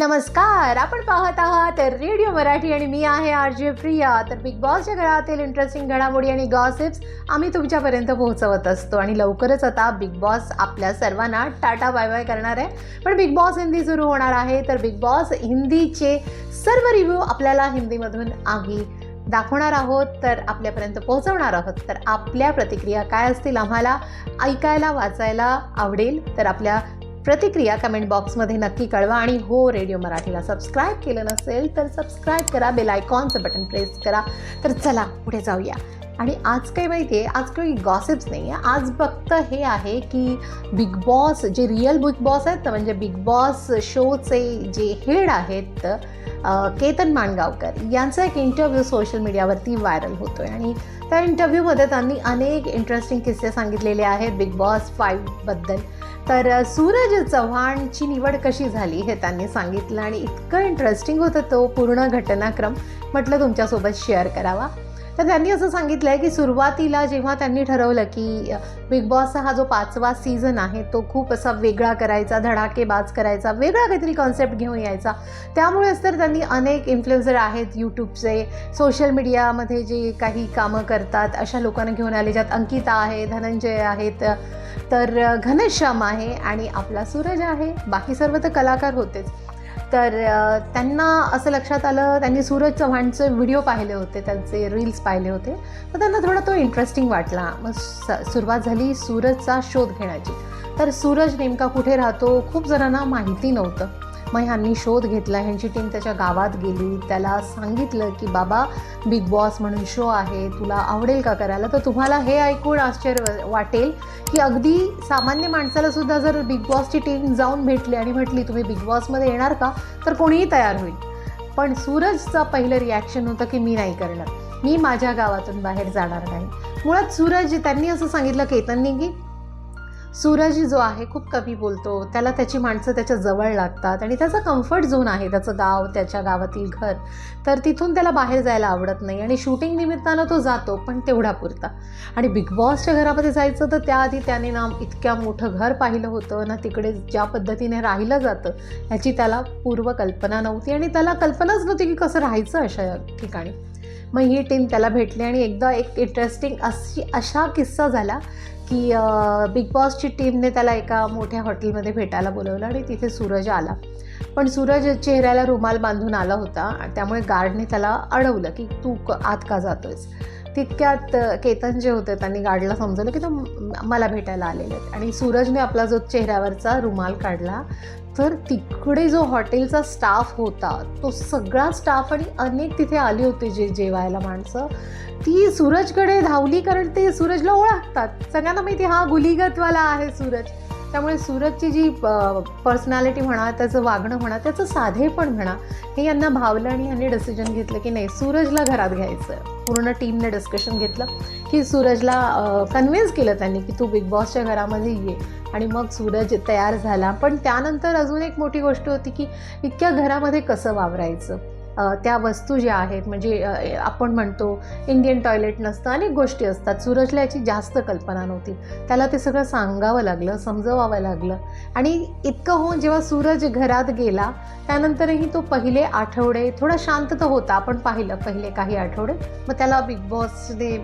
नमस्कार आपण पाहत आहात रेडिओ मराठी आणि मी आहे आर जे प्रिया. तर बिग बॉसच्या घरातील इंटरेस्टिंग घडामोडी आणि गॉसिप्स आम्ही तुमच्यापर्यंत पोहोचवत असतो आणि लवकरच आता बिग बॉस आपल्या सर्वांना टाटा बाय बाय करणार आहे. पण बिग बॉस हिंदी सुरू होणार आहे तर बिग बॉस हिंदीचे सर्व रिव्ह्यू आपल्याला हिंदीमधून आम्ही दाखवणार आहोत तर आपल्यापर्यंत पोहोचवणार आहोत. तर आपल्या प्रतिक्रिया काय असतील आम्हाला ऐकायला वाचायला आवडेल तर आपल्या प्रतिक्रिया कमेंट बॉक्समध्ये नक्की कळवा आणि हो रेडिओ मराठीला सबस्क्राईब केलं नसेल तर सबस्क्राईब करा बेल आयकॉनचं बटन प्रेस करा. तर चला पुढे जाऊया. आणि आज काय माहिती आहे आज काही गॉसिप्स नाही आहे आज फक्त हे आहे की बिग बॉस जे रिअल बिग बॉस आहेत ना म्हणजे बिग बॉस शोचे जे हेड आहेत केतन माणगावकर. यांचा एक इंटरव्ह्यू सोशल मीडियावरती व्हायरल होतो आहे आणि त्या इंटरव्ह्यूमध्ये त्यांनी अनेक इंटरेस्टिंग किस्से सांगितलेले आहेत बिग बॉस फाईव्हबद्दल तर सूरज चव्हाणची निवड कशी झाली हे त्यांनी सांगितलं आणि इतकं इंटरेस्टिंग होतं तो पूर्ण घटनाक्रम म्हटलं तुमच्यासोबत शेअर करावा. तर त्यांनी असं सांगितलं आहे की सुरुवातीला जेव्हा त्यांनी ठरवलं की बिग बॉसचा हा जो पाचवा सीझन आहे तो खूप असा वेगळा करायचा धडाकेबाज करायचा वेगळा काहीतरी कॉन्सेप्ट घेऊन यायचा. त्यामुळेच तर त्यांनी अनेक इन्फ्लुएन्सर आहेत यूट्यूबचे सोशल मीडियामध्ये जे काही कामं करतात अशा लोकांना घेऊन आले ज्यात अंकिता आहे धनंजय आहेत तर घनश्याम आहे आणि आपला सूरज आहे. बाकी सर्व तर कलाकार होतेच. तर त्यांना असं लक्षात आलं त्यांनी सूरज चव्हाणचे व्हिडिओ पाहिले होते त्यांचे रील्स पाहिले होते. तर त्यांना थोडा तो इंटरेस्टिंग वाटला. मग स सुरुवात झाली सूरजचा शोध घेण्याची. तर सूरज नेमका कुठे राहतो खूप जणांना माहिती नव्हतं. मग ह्यांनी शोध घेतला ह्यांची टीम त्याच्या गावात गेली. त्याला सांगितलं की बाबा बिग बॉस म्हणून शो आहे तुला आवडेल का करायला? तर तुम्हाला हे ऐकून आश्चर्य वाटेल की अगदी सामान्य माणसाला सुद्धा जर बिग बॉसची टीम जाऊन भेटली आणि म्हटली तुम्ही बिग बॉसमध्ये येणार का? तर कोणीही तयार होईल. पण सूरजचं पहिलं रिॲक्शन होतं की मी नाही करणार. मी माझ्या गावातून बाहेर जाणार नाही. मुळात सूरज त्यांनी असं सांगितलं केतननी की सूरज जो आहे खूप कमी बोलतो. त्याला त्याची माणसं त्याच्याजवळ लागतात आणि त्याचा कम्फर्ट झोन आहे. त्याचं गाव त्याच्या गावातील घर. तर तिथून त्याला बाहेर जायला आवडत नाही आणि शूटिंग निमित्तानं तो जातो पण तेवढा पुरता. आणि बिग बॉसच्या घरामध्ये जायचं तर त्याआधी त्याने ना इतक्या मोठं घर पाहिलं होतं. ना तिकडे ज्या पद्धतीने राहिलं जातं ह्याची त्याला पूर्व कल्पना नव्हती आणि त्याला कल्पनाच नव्हती की कसं राहायचं अशा ठिकाणी. मग ही टीम त्याला भेटली आणि एकदा एक इंटरेस्टिंग अशी अशा किस्सा झाला की बिग बॉसची टीमने त्याला एका मोठ्या हॉटेलमध्ये भेटायला बोलवलं आणि तिथे सूरज आला. पण सूरज चेहऱ्याला रुमाल बांधून आला होता. आणि त्यामुळे गार्डने त्याला अडवलं की तू आत का जातोयस? तितक्यात केतन जे होते त्यांनी गाडला समजवलं की तो मला भेटायला आलेले आहेत. आणि सूरजने आपला जो चेहऱ्यावरचा रुमाल काढला तर तिकडे जो हॉटेलचा स्टाफ होता तो सगळा स्टाफ आणि अनेक तिथे आली होती जे जेवायला माणसं ती सूरजकडे धावली कारण ते सूरजला ओळखतात. सगळ्यांना माहिती हा गुलीगतवाला आहे सूरज. त्यामुळे सूरजची जी पर्सनॅलिटी म्हणा त्याचं वागणं म्हणा त्याचं साधेपण म्हणा हे यांना भावलं आणि यांनी डिसिजन घेतलं की नाही सूरजला घरात घ्यायचं. पूर्ण टीमने डिस्कशन घेतलं की सूरजला कन्व्हिन्स केलं त्यांनी की तू बिग बॉसच्या घरामध्ये ये आणि मग सूरज तयार झाला. पण त्यानंतर अजून एक मोठी गोष्ट होती की इतक्या घरामध्ये कसं वावरायचं? त्या वस्तू ज्या आहेत म्हणजे आपण म्हणतो इंडियन टॉयलेट नसतं अनेक गोष्टी असतात. सूरजला याची जास्त कल्पना नव्हती. त्याला ते सगळं सांगावं लागलं समजवावं लागलं. आणि इतकं होऊन जेव्हा सूरज घरात गेला त्यानंतरही तो पहिले आठवडे थोडा शांत तर होता. आपण पाहिलं पहिले काही आठवडे. मग त्याला बिग बॉसने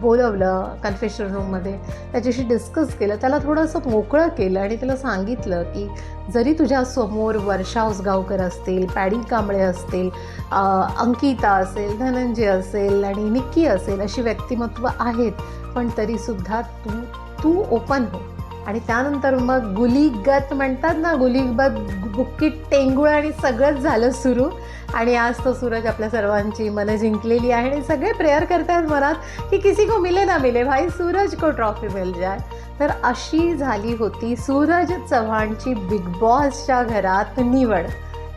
बोलवलं कन्फेशन रूममध्ये. त्याच्याशी डिस्कस केलं. त्याला थोडंसं मोकळं केलं आणि त्याला सांगितलं की जरी तुझ्या समोर वर्षा उसगावकर असतील पॅडी कांबळे असतील अंकिता असेल धनंजय असेल आणि निक्की असेल अशी व्यक्तिमत्व आहेत पण तरीसुद्धा तू तू ओपन हो. आणि त्यानंतर मग गुलीगत म्हणतात ना गुलीगत बुक्की टेंगुळ आणि सगळंच झालं सुरू. आणि आज तो सूरज आपल्या सर्वांची मनं जिंकलेली आहे आणि सगळे प्रेयर करतात मनात की किसी को मिले ना मिले. भाई सूरज को ट्रॉफी मिल जाय तर अशी झाली होती सूरज चव्हाणची बिग बॉसच्या घरात निवड.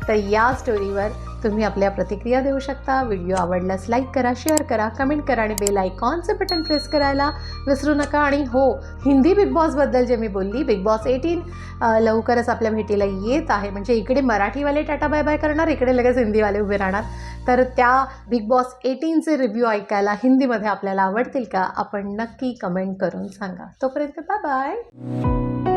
तर या स्टोरीवर तुम्ही आपल्या प्रतिक्रिया देऊ शकता. व्हिडिओ आवडल्यास लाईक करा शेअर करा कमेंट करा आणि बेल आयकॉनचं बटन प्रेस करायला विसरू नका. आणि हो हिंदी बिग बॉसबद्दल जे मी बोलली बिग बॉस एटीन लवकरच आपल्या भेटीला येत आहे. म्हणजे इकडे मराठीवाले टाटा बाय बाय करणार इकडे लगेच हिंदीवाले उभे राहणार. तर त्या बिग बॉस एटीनचे रिव्ह्यू ऐकायला हिंदीमध्ये आपल्याला आवडतील का? आपण नक्की कमेंट करून सांगा. तोपर्यंत बाय बाय